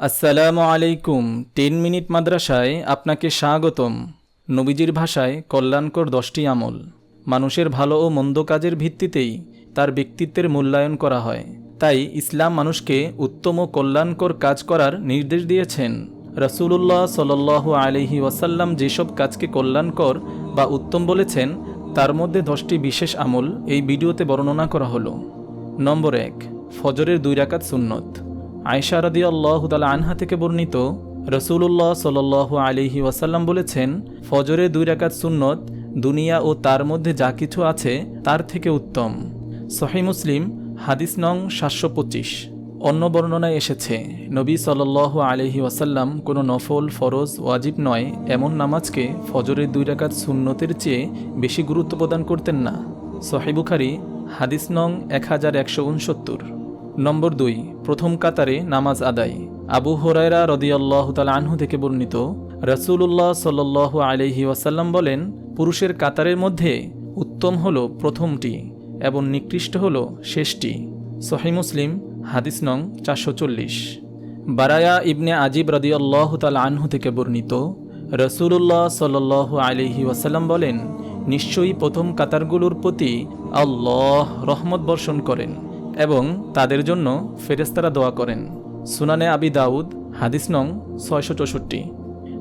আসসালামু আলাইকুম। Ten minute মাদ্রাসায় আপনাকে স্বাগতম। নবীজির ভাষায় কল্যাণকর দশটি আমল। মানুষের ভালো ও মন্দ কাজের ভিত্তিতেই তার ব্যক্তিত্বের মূল্যায়ন করা হয়। তাই ইসলাম মানুষকে উত্তম ও কল্যাণকর কাজ করার নির্দেশ দিয়েছেন। রসুল্লাহ সাল আলহি ওয়াসাল্লাম যেসব কাজকে কল্যাণকর বা উত্তম বলেছেন, তার মধ্যে দশটি বিশেষ আমল এই ভিডিওতে বর্ণনা করা হলো। নম্বর এক, ফজরের দুই রাকাত সুন্নত। আয়সা রাদি আল্লাহ আনহা থেকে বর্ণিত রসুল্লাহ সাল আলিহি ওয়াসাল্লাম বলেছেন, ফজরে দুই রাকাত সুন্নত দুনিয়া ও তার মধ্যে যা কিছু আছে তার থেকে উত্তম। সহি মুসলিম, হাদিস নং সাতশো পঁচিশ। অন্য বর্ণনায় এসেছে, নবী সাল আলহি ওয়াসাল্লাম কোনো নফল, ফরজ, ওয়াজিব নয়, এমন নামাজকে ফজরের দুই রাকাত সুন্নতের চেয়ে বেশি গুরুত্ব প্রদান করতেন না। সহিবুখারি হাদিস নং এক হাজার একশো উনসত্তর। নম্বর দুই, প্রথম কাতারে নামাজ আদায়। আবু হরাইরা রদিয়াল্লাহ তাল আনহু থেকে বর্ণিত রসুল্লাহ সাল আলহি ওয়াসাল্লাম বলেন, পুরুষের কাতারের মধ্যে উত্তম হল প্রথমটি এবং নিকৃষ্ট হল শেষটি। সহি মুসলিম, হাদিস নং চারশো চল্লিশ। বারায়া ইবনে আজিব রদিয়াল্লাহ তাল আনহু থেকে বর্ণিত রসুল্লাহ সাল আলহি ওয়াসাল্লাম বলেন, নিশ্চয়ই প্রথম কাতারগুলোর প্রতি আল্লাহ রহমত বর্ষণ করেন। এবং তাদের জন্য ফেরেস্তারা দোয়া করেন। সুনানে আবি দাউদ, হাদিস নং ছয়শো চৌষট্টি।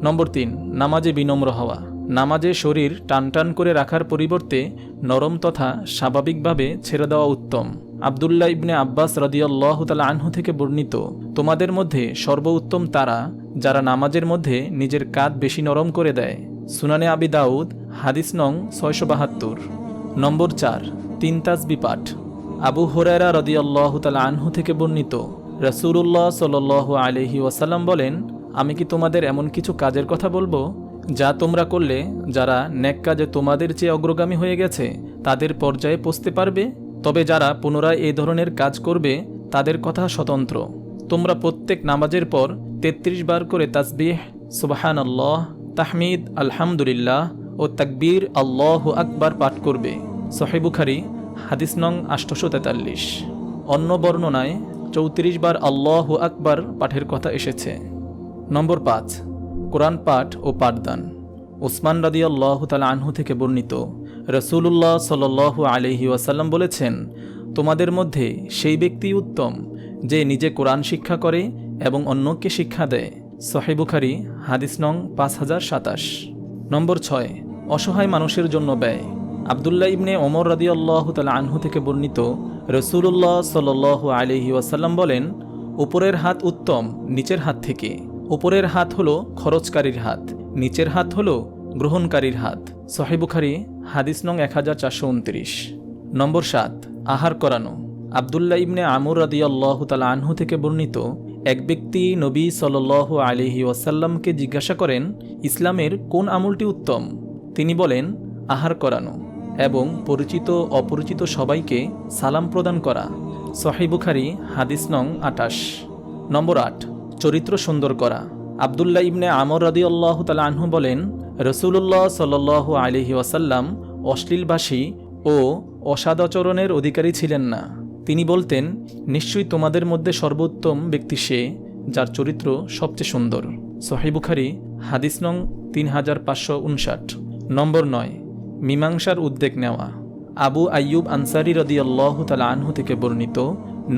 নম্বর তিন, নামাজে বিনম্র হওয়া। নামাজে শরীর টান টান করে রাখার পরিবর্তে নরম তথা স্বাভাবিকভাবে ছেড়ে দেওয়া উত্তম। আবদুল্লাহ ইবনে আব্বাস রদিয়াল্লাহ তালা আনহু থেকে বর্ণিত, তোমাদের মধ্যে সর্বোত্তম তারা, যারা নামাজের মধ্যে নিজের কাঁধ বেশি নরম করে দেয়। সুনানে আবি দাউদ, হাদিস নং ছয়শো বাহাত্তর। নম্বর চার, তিন তাজবি পাঠ। আবু হরারা রদিয়াল্লাহ তালা আনহু থেকে বর্ণিত রসুরুল্লাহ সাল আলহি ওয়াসাল্লাম বলেন, আমি কি তোমাদের এমন কিছু কাজের কথা বলব, যা তোমরা করলে যারা ন্যাক কাজে তোমাদের চেয়ে অগ্রগামী হয়ে গেছে, তাদের পর্যায়ে পৌঁছতে পারবে? তবে যারা পুনরায় এই ধরনের কাজ করবে, তাদের কথা স্বতন্ত্র। তোমরা প্রত্যেক নামাজের পর ৩৩ বার করে তাসবিহ সুবাহান আল্লাহ তাহমিদ, আলহামদুলিল্লাহ ও তাকবীর আল্লাহ আকবার পাঠ করবে। সহিবুখারি হাদিস নং আষ্টশো তেতাল্লিশ। অন্য বর্ণনায় চৌত্রিশ বার আল্লাহ আকবার পাঠের কথা এসেছে। নম্বর পাঁচ, কোরআন পাঠ ও পাঠদান। ওসমান রাদি আল্লাহ তালা আনহু থেকে বর্ণিত। রসুল্লাহ সাল আলহি ওয়াসাল্লাম বলেছেন, তোমাদের মধ্যে সেই ব্যক্তি উত্তম যে নিজে কোরআন শিক্ষা করে এবং অন্যকে শিক্ষা দেয়। সহেবুখারি হাদিস নং পাঁচ হাজার সাতাশ। নম্বর ছয়, অসহায় মানুষের জন্য ব্যয়। আবদুল্লাহ ইবনে ওমর রাদি আল্লাহ তালা আনহু থেকে বর্ণিত রসুল্লাহ সাল আলহি ওয়াসাল্লাম বলেন, উপরের হাত উত্তম, নিচের হাত থেকে। উপরের হাত হলো খরচকারীর হাত, নিচের হাত হলো গ্রহণকারীর হাত। সহিবুখারি হাদিস নং এক হাজার চারশো উনত্রিশ। নম্বর সাত, আহার করানো। আবদুল্লাহ ইবনে আমর রাদি আল্লাহ তালা আনহু থেকে বর্ণিত এক ব্যক্তি নবী সাল আলিহি ওয়াসাল্লামকে জিজ্ঞাসা করেন, ইসলামের কোন আমলটি উত্তম? তিনি বলেন, আহার করানো। এবং পরিচিত অপরিচিত সবাইকে সালাম প্রদান করা। সহিবুখারি হাদিস নং আটাশ নম্বর আট, চরিত্র সুন্দর করা। আবদুল্লাহ ইবনে আমর রাদি আল্লাহ আনহু বলেন রসুল্লাহ সাল আলহি ওয়াসাল্লাম অশ্লীলভাষী ও অসাদাচরণের অধিকারী ছিলেন না। তিনি বলতেন, নিশ্চয়ই তোমাদের মধ্যে সর্বোত্তম ব্যক্তি সে, যার চরিত্র সবচেয়ে সুন্দর। সহিবুখারি হাদিস নং তিন হাজার পাঁচশো উনষাট। নম্বর নয় মীমাংসার উদ্যোগ নেওয়া। আবু আয়ুব আনসারি রদি আল্লাহ তালা আনহু থেকে বর্ণিত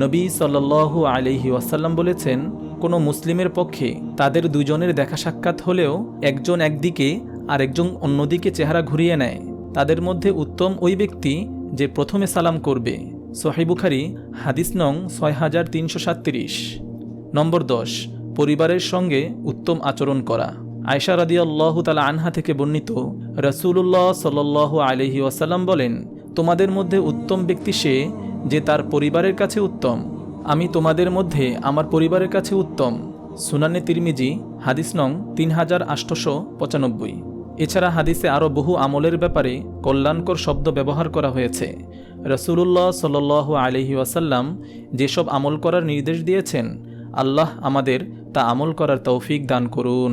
নবী সাল্লাহ আলহি ওয়াসাল্লাম বলেছেন, কোনো মুসলিমের পক্ষে তাদের দুজনের দেখা সাক্ষাৎ হলেও একজন একদিকে আর একজন অন্যদিকে চেহারা ঘুরিয়ে নেয়। তাদের মধ্যে উত্তম ওই ব্যক্তি যে প্রথমে সালাম করবে। সোহাইবুখারি হাদিস নং ছয় হাজার তিনশো সাতত্রিশ। নম্বর দশ, পরিবারের সঙ্গে উত্তম আচরণ করা। আয়সা রাদি আল্লাহ তালা আনহা থেকে বর্ণিত রসুল্লাহ সাল আলহি ওয়াসাল্লাম বলেন, তোমাদের মধ্যে উত্তম ব্যক্তি সে যে তার পরিবারের কাছে উত্তম। আমি তোমাদের মধ্যে আমার পরিবারের কাছে উত্তম। সুনানে তিরমিজি, হাদিস নং তিন হাজার আটশোশো পঁচানব্বই। এছাড়া হাদিসে আরও বহু আমলের ব্যাপারে কল্যাণকর শব্দ ব্যবহার করা হয়েছে। রসুল্লাহ সাল আলহি ওয়াসাল্লাম যেসব আমল করার নির্দেশ দিয়েছেন, আল্লাহ আমাদের তা আমল করার তৌফিক দান করুন।